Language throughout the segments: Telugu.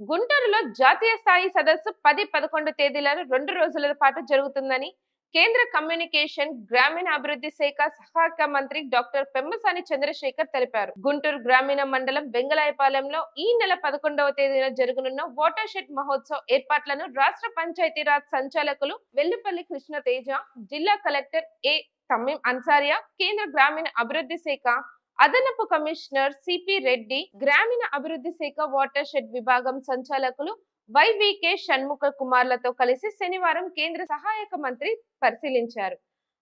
గుంటూరులో జాతీయ స్థాయి సదస్సు పది పదకొండు తేదీలను రెండు రోజుల పాటు జరుగుతుందని కేంద్ర కమ్యూనికేషన్ గ్రామీణ అభివృద్ధి శాఖ సహాయక మంత్రి డాక్టర్ పెమ్మసాని చంద్రశేఖర్ తెలిపారు. గుంటూరు గ్రామీణ మండలం వెంగళాయపాలెంలో ఈ నెల పదకొండవ తేదీన జరగనున్న వాటర్ షెడ్ మహోత్సవ్ ఏర్పాట్లను రాష్ట్ర పంచాయతీరాజ్ సంచాలకులు వెల్లుపల్లి కృష్ణ తేజ జిల్లా కలెక్టర్ ఏ తమీం అన్సారియా కేంద్ర గ్రామీణ అభివృద్ధి శాఖ అదనపు కమిషనర్ సిపి రెడ్డి గ్రామీణ అభివృద్ధి శాఖ వాటర్ షెడ్ విభాగం సంచాలకులు వైవికే షణ్ముఖ కుమార్లతో కలిసి శనివారం కేంద్ర సహాయక మంత్రి పరిశీలించారు.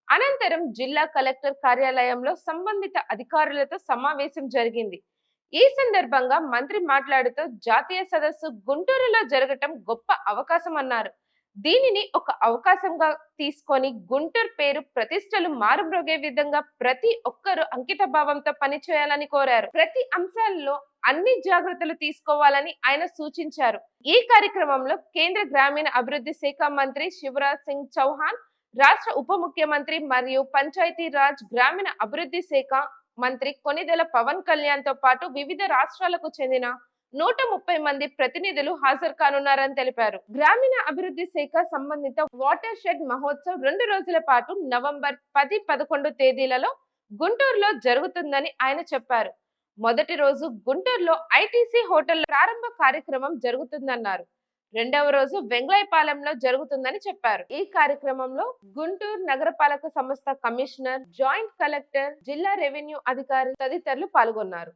అనంతరం జిల్లా కలెక్టర్ కార్యాలయంలో సంబంధిత అధికారులతో సమావేశం జరిగింది. ఈ సందర్భంగా మంత్రి మాట్లాడుతూ జాతీయ సదస్సు గుంటూరులో జరగటం గొప్ప అవకాశం అన్నారు దీనిని ఒక అవకాశంగా తీసుకొని గుంటూరు పేరు ప్రతిష్టలు మారుమ్రోగే విధంగా ప్రతి ఒక్కరూ అంకిత భావంతో పనిచేయాలని కోరారు. ప్రతి అంశాల్లో అన్ని జాగ్రత్తలు తీసుకోవాలని ఆయన సూచించారు. ఈ కార్యక్రమంలో కేంద్ర గ్రామీణ అభివృద్ధి శాఖ మంత్రి శివరాజ్ సింగ్ చౌహాన్ రాష్ట్ర ఉప ముఖ్యమంత్రి మరియు పంచాయతీ రాజ్ గ్రామీణ అభివృద్ధి శాఖ మంత్రి కొనిదెల పవన్ కళ్యాణ్తో పాటు వివిధ రాష్ట్రాలకు చెందిన నూట ముప్పై మంది ప్రతినిధులు హాజరు కానున్నారని తెలిపారు. గ్రామీణ అభివృద్ధి శాఖ సంబంధిత వాటర్ షెడ్ మహోత్సవ్ రెండు రోజుల పాటు నవంబర్ పది పదకొండు తేదీలలో గుంటూరులో జరుగుతుందని ఆయన చెప్పారు. మొదటి రోజు గుంటూరులో ఐటీసీ హోటల్ ప్రారంభ కార్యక్రమం జరుగుతుందన్నారు. రెండవ రోజు వెంగళైపాలెంలో జరుగుతుందని చెప్పారు. ఈ కార్యక్రమంలో గుంటూరు నగరపాలక సంస్థ కమిషనర్ జాయింట్ కలెక్టర్ జిల్లా రెవెన్యూ అధికారి తదితరులు పాల్గొన్నారు.